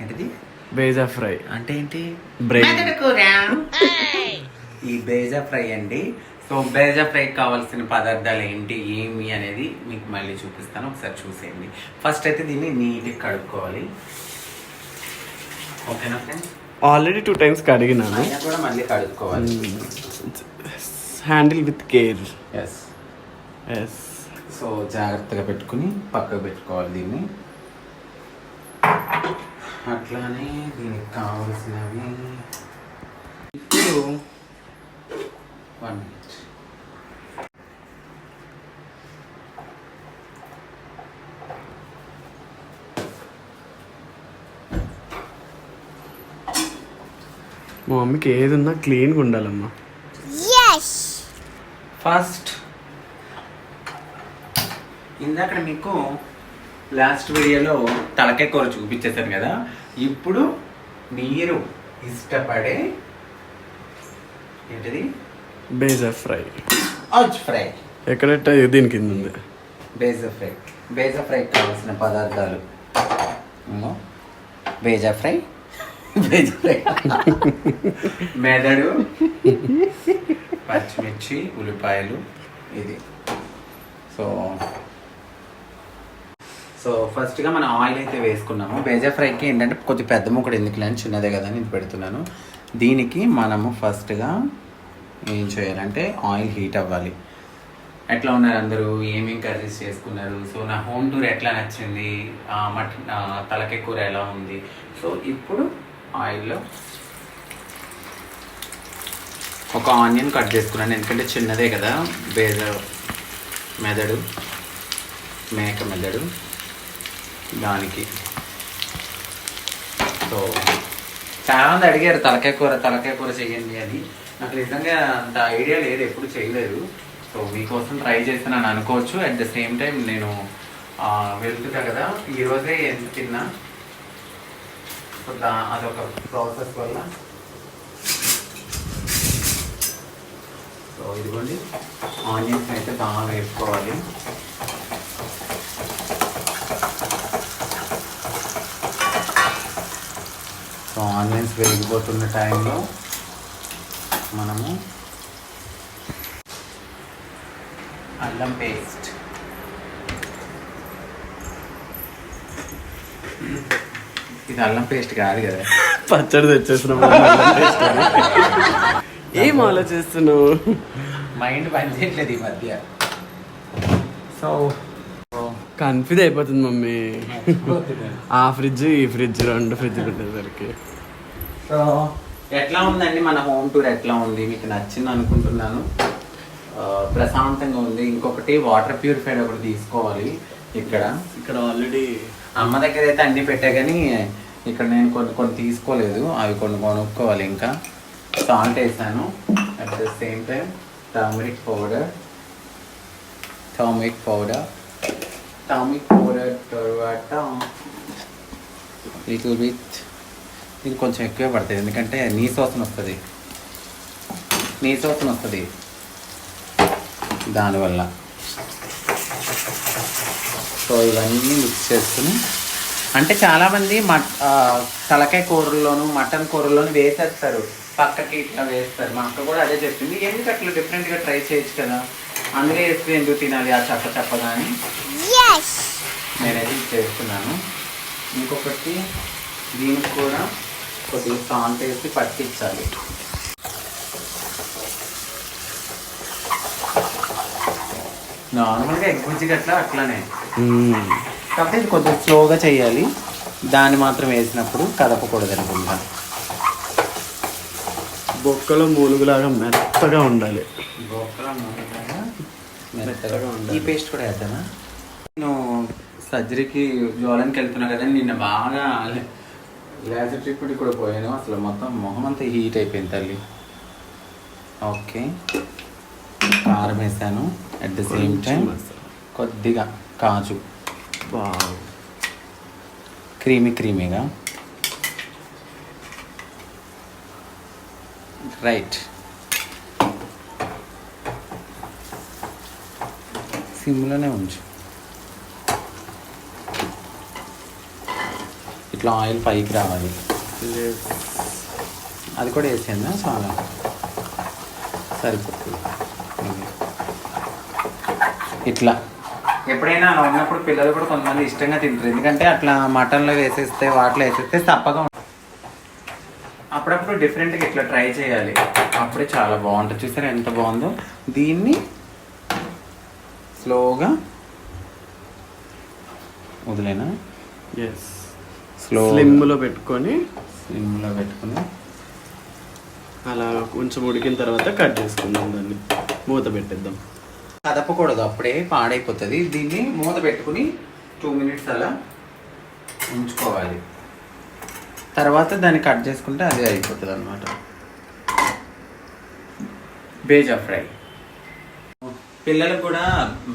ఏంటిది? బేజా ఫ్రై. అంటే ఏంటి? ఈ బేజా ఫ్రై అండి. సో బేజా ఫ్రై కావాల్సిన పదార్థాలు ఏంటి ఏమి అనేది మీకు మళ్ళీ చూపిస్తాను. ఒకసారి చూసేయండి. ఫస్ట్ అయితే దీన్ని నీట్గా కడుక్కోవాలి. ఓకేనా ఫ్రెండ్స్ ఆల్రెడీ టూ టైమ్స్ కడిగినాను. కూడా మళ్ళీ కడుక్కోవాలి. Handle with care yes yes so జాగ్రత్తగా పెట్టుకుని పక్కకు పెట్టుకోవాలి దీన్ని. అట్లానే దీనికి కావాల్సినవి ఇప్పుడు వన్ మినిట్. మా మమ్మీకి ఏది ఉన్నా క్లీన్గా ఉండాలమ్మా. ఫస్ట్ ఇందాక మీకు లాస్ట్ వీడియోలో తలకాయ కూర చూపించేశాను కదా. ఇప్పుడు మీరు ఇష్టపడే ఏంటిది? బేజా ఫ్రై. ఆజ్ ఫ్రై. ఎక్కడెట్ట దీని కింద ఉంది. బేజా ఫ్రై. బేజా ఫ్రై కావాల్సిన పదార్థాలు. ఏమో బేజా ఫ్రై. బేజా ఫ్రై. మెదడు. పచ్చిమిర్చి ఉల్లిపాయలు. ఇది. సో సో ఫస్ట్గా మనం ఆయిల్ అయితే వేసుకున్నాము. బేజా ఫ్రైకి ఏంటంటే కొంచెం పెద్ద ముక్కడు ఎందుకు అని చిన్నదే కదా అని పెడుతున్నాను. దీనికి మనము ఫస్ట్గా ఏం చేయాలంటే ఆయిల్ హీట్ అవ్వాలి. ఎట్లా ఉన్నారు అందరూ? ఏమేం కర్రీస్ చేసుకున్నారు? సో నా హోమ్ టూర్ ఎట్లా నచ్చింది? ఆ, మటన్ తలకే తలకాయ కూర ఎలా ఉంది? సో ఇప్పుడు ఆయిల్లో ఒక ఆనియన్ కట్ చేసుకున్నాను. ఎందుకంటే చిన్నదే కదా బేజ మెదడు మేక మెదడు. దానికి. సో చాలా మంది అడిగారు తలకాయ కూర తలకాయ కూర చేయండి అని. నాకు నిజంగా అంత ఐడియా లేదు ఎప్పుడు చేయలేదు సో మీకోసం ట్రై చేస్తున్నాను అనుకోవచ్చు. అట్ ద సేమ్ టైం నేను వెళ్తున్నా కదా ఈరోజే ఎంత తిన్నా. సో దా- అదొక ప్రాసెస్ వల్ల. సో ఇదిగోండి. ఆనియన్స్ అయితే బాగా వేసుకోవాలి. ఆనియన్స్ వేగిపోతున్న టైంలో మనము అల్లం పేస్ట్. ఇది అల్లం పేస్ట్ కాదు కదా. పచ్చడి తెచ్చేస్తున్నాం ఏం ఆలోచిస్తున్నావు? మైండ్ పనిచేయట్లేదు ఈ మధ్య. సో కన్ఫ్యూజ్ అయిపోతుంది మమ్మీ. ఆ ఫ్రిడ్జ్ ఈ ఫ్రిడ్జ్ రెండు ఫ్రిడ్జ్ పెట్టేసరికి. సో ఎట్లా ఉందండి మన హోమ్ టూర్ ఎట్లా ఉంది? మీకు నచ్చింది అనుకుంటున్నాను. ప్రశాంతంగా ఉంది. ఇంకొకటి వాటర్ ప్యూరిఫైడ్ ఒకటి తీసుకోవాలి ఇక్కడ. ఇక్కడ ఆల్రెడీ అమ్మ దగ్గర అయితే అన్ని పెట్టా కానీ ఇక్కడ నేను కొన్ని కొన్ని తీసుకోలేదు. అవి కొన్ని కొనుక్కోవాలి ఇంకా. సాల్ట్ వేసాను. At the same time turmeric powder turmeric powder turmeric powder తర్వాత లిటిల్ బిట్ ఇది కొంచెం ఎక్కువే పడుతుంది ఎందుకంటే నీ సోసన వస్తుంది. నీ సోసన వస్తుంది. దానివల్ల. సో ఇవన్నీ మిక్స్ చేసుకుని అంటే చాలామంది మట్ తలకాయ కూరలోను మటన్ కూరలోను వేసేస్తారు. పక్కకి ఇట్లా వేస్తారు. మా అక్క కూడా అదే చెప్పింది. ఎందుకు అట్లా డిఫరెంట్గా ట్రై చేయొచ్చు కదా? అందులో వేస్తే ఎందుకు తినాలి ఆ చప్ప చప్పగా అని నేనైతే చేస్తున్నాను. ఇంకొకటి దీనికి కూడా కొద్దిగా సాల్ట్ వేసి పట్టించాలి. నార్మల్గా ఎగ్ బుజ్జి అట్లా అట్లానే. కాకపోతే ఇది కొంచెం స్లోగా చేయాలి. దాన్ని మాత్రం వేసినప్పుడు కదపకూడదు అనుకుంటా. బొక్కలో మూలుగులాగా మెత్తగా ఉండాలి. మెత్తగా ఈ పేస్ట్ కూడా వేద్దామా? నేను సర్జరీకి జ్వరానికి వెళ్తున్నా కదా నిన్న బాగా లేజర్ ట్రీట్మెంట్ కూడా పోయాను. అసలు మొత్తం మొహం అంతా హీట్ అయిపోయింది తల్లి. ఓకే కారం వేసాను. అట్ ద సేమ్ టైం కొద్దిగా కాజు. క్రీమీ క్రీమీగా రైట్ సిమ్లోనే ఉంచు. ఇట్లా ఆయిల్ పైకి రావాలి. అది కూడా వేసేయండి చాలా. సరిపోతుంది. ఇట్లా. ఎప్పుడైనా అలా ఉన్నప్పుడు పిల్లలు కూడా కొంతమంది ఇష్టంగా తింటారు. ఎందుకంటే అట్లా మటన్లో వేసేస్తే వాటిలో వేసేస్తే తప్పగా ఉంటుంది. అప్పుడప్పుడు డిఫరెంట్గా ఇట్లా ట్రై చేయాలి. అప్పుడే చాలా బాగుంటుంది. చూసారా ఎంత బాగుందో? దీన్ని స్లోగా వదిలేనా? ఎస్ స్లో స్లిమ్లో పెట్టుకొని స్లిమ్లో పెట్టుకుని అలా కొంచెం ఉడికిన తర్వాత కట్ చేసుకుందాం దాన్ని. మూత పెట్టేద్దాం. కదపకూడదు అప్పుడే పాడైపోతుంది. దీన్ని మూత పెట్టుకుని టూ మినిట్స్ అలా ఉంచుకోవాలి. తర్వాత దాన్ని కట్ చేసుకుంటే అది అయిపోతుంది అనమాట బేజా ఫ్రై. పిల్లలకు కూడా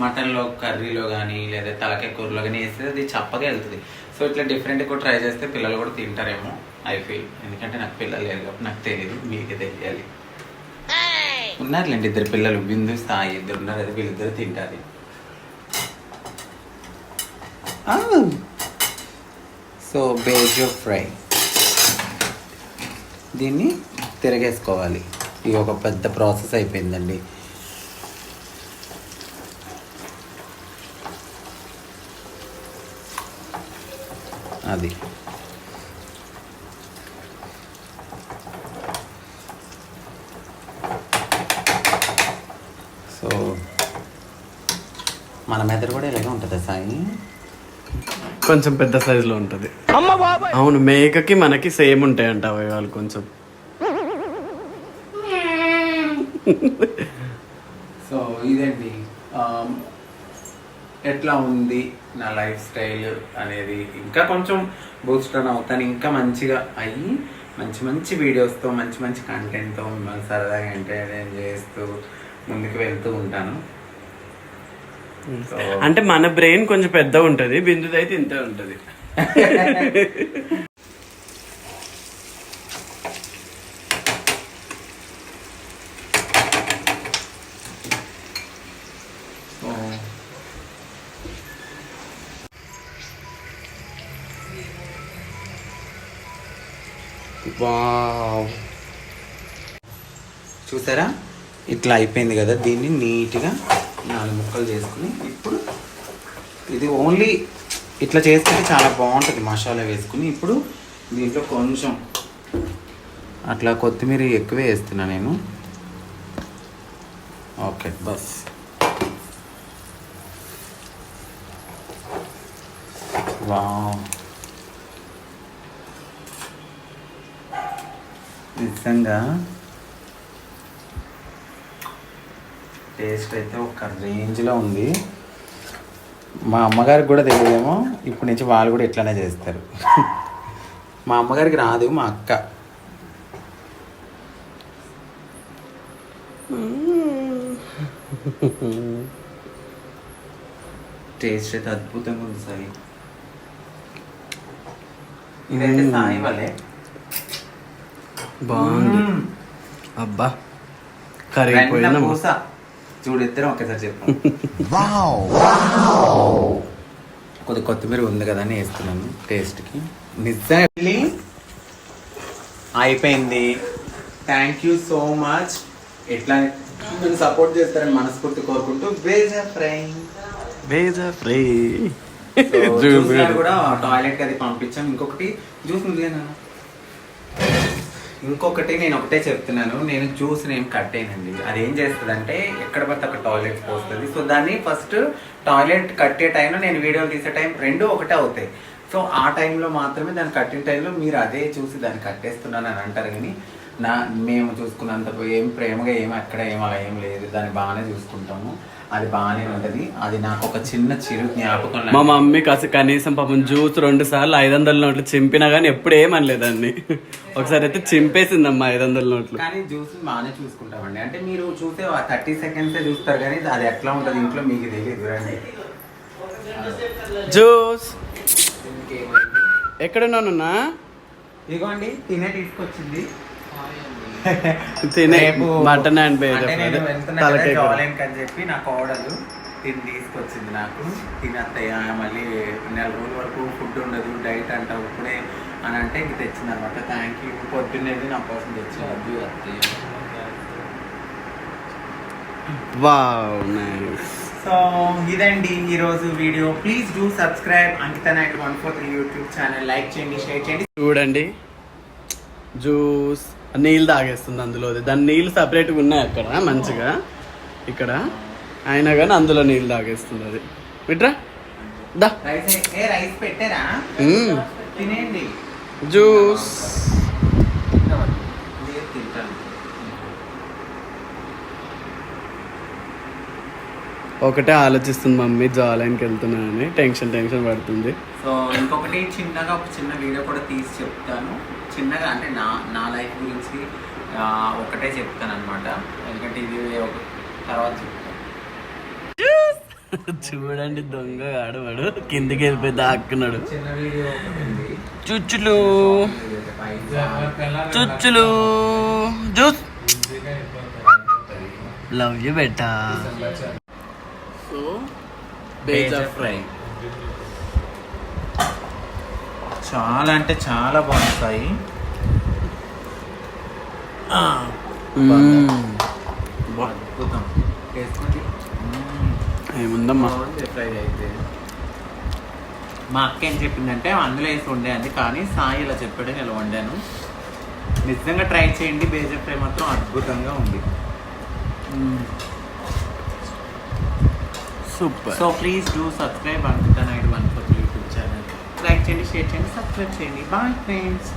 మటన్లో కర్రీలో కానీ లేదా తలకాయ కూరలో కానీ వేస్తే అది చప్పగా వెళ్తుంది. సో ఇట్లా డిఫరెంట్ కూడా ట్రై చేస్తే పిల్లలు కూడా తింటారేమో ఐ ఫీల్ ఎందుకంటే నాకు పిల్లలు లేరు కాబట్టి నాకు తెలియదు మీకే తెలియాలి. ఉన్నారులేండి ఇద్దరు పిల్లలు బిందు స్థాయి ఇద్దరు ఉన్నారు అది వీళ్ళిద్దరు తింటారు. సో బేజో ఫ్రై దీన్ని తిరగేసుకోవాలి. ఇది ఒక పెద్ద ప్రాసెస్ అయిపోయిందండి. అది. సో మన మెదడు కూడా ఇలాగే ఉంటుందా సాయి? కొంచెం పెద్ద సైజులో ఉంటుంది. అవును మేకకి మనకి సేమ్ ఉంటాయంట అవయవాలు కొంచెం. సో ఇదండి ఎట్లా ఉంది? నా లైఫ్ స్టైల్ అనేది ఇంకా కొంచెం బూస్ట్ రన్ అవుతాను ఇంకా మంచిగా అయ్యి మంచి మంచి వీడియోస్తో మంచి మంచి కంటెంట్తో మిమ్మల్ని సరదాగా ఎంటర్టైన్ చేస్తూ ముందుకు వెళ్తూ ఉంటాను. అంటే మన బ్రెయిన్ కొంచెం పెద్ద ఉంటది బిందుది అయితే ఇంతే ఉంటది. వావ్. చూసారా? ఇట్లా అయిపోయింది కదా దీన్ని నీట్గా నాలుగు ముక్కలు చేసుకుని ఇప్పుడు ఇది ఓన్లీ ఇట్లా చేసుకుంటే చాలా బాగుంటుంది మసాలా వేసుకుని. ఇప్పుడు దీంట్లో కొంచెం అట్లా కొత్తిమీర ఎక్కువే వేస్తున్నా నేను. ఓకే బస్. వావ్. నిజంగా టేస్ట్ అయితే ఒక రేంజ్లో ఉంది. మా అమ్మగారికి కూడా తెలియదేమో ఇప్పటి నుంచి వాళ్ళు కూడా ఇట్లానే చేస్తారు. మా అమ్మగారికి రాదు మా అక్క. టేస్ట్ అయితే అద్భుతంగా ఉంది సాయి. ఇదైతే సాయి వాళ్ళే బాగుంది. అబ్బా కరిగిపోయిన చూడు ఇద్దరం ఒకేసారి చెప్పాం. కొద్ది కొత్తిమీర ఉంది కదా అని వేస్తున్నాను టేస్ట్కి. నిజంగా అయిపోయింది. థ్యాంక్ యూ సో మచ్ ఎట్లా మీరు సపోర్ట్ చేస్తారని మనస్ఫూర్తి కోరుకుంటూ bheja fry bheja fry juice కూడా టాయిలెట్ అది పంపించాం. ఇంకొకటి జ్యూస్ మిగిలిన ఇంకొకటి నేను ఒకటే చెప్తున్నాను. నేను జ్యూస్ నేను కట్టేనండి అది ఏం చేస్తుంది అంటే ఎక్కడ పడితే అక్కడ టాయిలెట్ పోస్తుంది. సో దాన్ని ఫస్ట్ టాయిలెట్ కట్టే టైంలో నేను వీడియోలు తీసే టైం రెండు ఒకటే అవుతాయి. సో ఆ టైంలో మాత్రమే దాన్ని కట్టిన టైంలో మీరు అదే చూసి దాన్ని కట్టేస్తున్నాను అని అంటారు కానీ నా మేము చూసుకున్నంత ఏం ప్రేమగా ఏం అక్కడ ఏం అలా ఏం లేదు. దాన్ని బాగానే చూసుకుంటాము. అది బాగానే ఉంటుంది. అది నాకు ఒక చిన్న చిరు జ్ఞాపకం మా. మమ్మీ కాస్త కనీసం పాపం జ్యూస్ రెండు సార్లు ఐదు వందల నోట్లు చింపినా కానీ ఎప్పుడు ఏమనలేదండి ఒకసారి అయితే చింపేసిందమ్మా ఐదు వందల నోట్లు. కానీ జ్యూస్ బాగానే చూసుకుంటామండి. అంటే మీరు చూసే థర్టీ సెకండ్సే చూస్తారు కానీ అది ఎట్లా ఉంటుంది ఇంట్లో మీకు తెలియదు రండి. జ్యూస్. ఎక్కడున్నానున్నా ఇదిగోండి తినే తీసుకొచ్చింది. తినే మటన్ అండ్ తలకాయ అని చెప్పి నా కోడలు తిని తీసుకొచ్చింది నాకు. తినత్తయ్య మళ్ళీ నెల రోజుల వరకు ఫుడ్ ఉండదు డైట్ అంటావు ఇప్పుడే అని అంటే ఇంక తెచ్చింది అనమాట థ్యాంక్ యూ పొద్దున్నేది నా కోసం తెచ్చింది వావ్ నైస్ సో ఇదండి ఈరోజు video. Please do subscribe Ankita Naidu one four three YouTube channel. Like చేయండి షేర్ చేయండి. చూడండి. జ్యూస్ నీళ్ళు తాగేస్తుంది అందులో. దాని నీళ్ళు సపరేట్గా ఉన్నాయి అక్కడ మంచిగా. ఇక్కడ. అయినా కానీ అందులో నీళ్ళు తాగేస్తుంది అది విట్రా? దా. జ్యూస్. ఒకటే ఆలోచిస్తుంది మమ్మీ జాలైన్కి వెళ్తున్నానని. టెన్షన్ టెన్షన్ పడుతుంది. సో ఇంకొకటి చిన్నగా ఒక చిన్న వీడియో కూడా తీసి చెప్తాను. చిన్నగా అంటే నా నా లైఫ్ గురించి ఆ, ఒకటే చెప్తాను అనమాట ఎందుకంటే ఇది ఒక తర్వాత చెప్తాను చూడండి దొంగ ఆడవాడు కిందికి వెళ్ళిపోయి దాక్కున్నాడు. చుచ్చులు. చుచ్చులు. జ్యూస్. లవ్ యూ బెటా. సో బేజర్ ఫ్రై. చాలా అంటే చాలా బాగుంటాయి. అద్భుతం. ఏముందమ్మా? అయితే. మా అక్క ఏం చెప్పిందంటే అందులో వేసి వండేది కానీ సాయి ఇలా చెప్పాడు నేను ఇలా వండాను. నిజంగా ట్రై చేయండి బేజర్ ఫ్రై మాత్రం అద్భుతంగా ఉంది. Super. So please do subscribe Ankita Naidu చేయండి షేర్ చేయండి సబ్స్క్రైబ్ చేయండి బాయ్ ఫ్రెండ్స్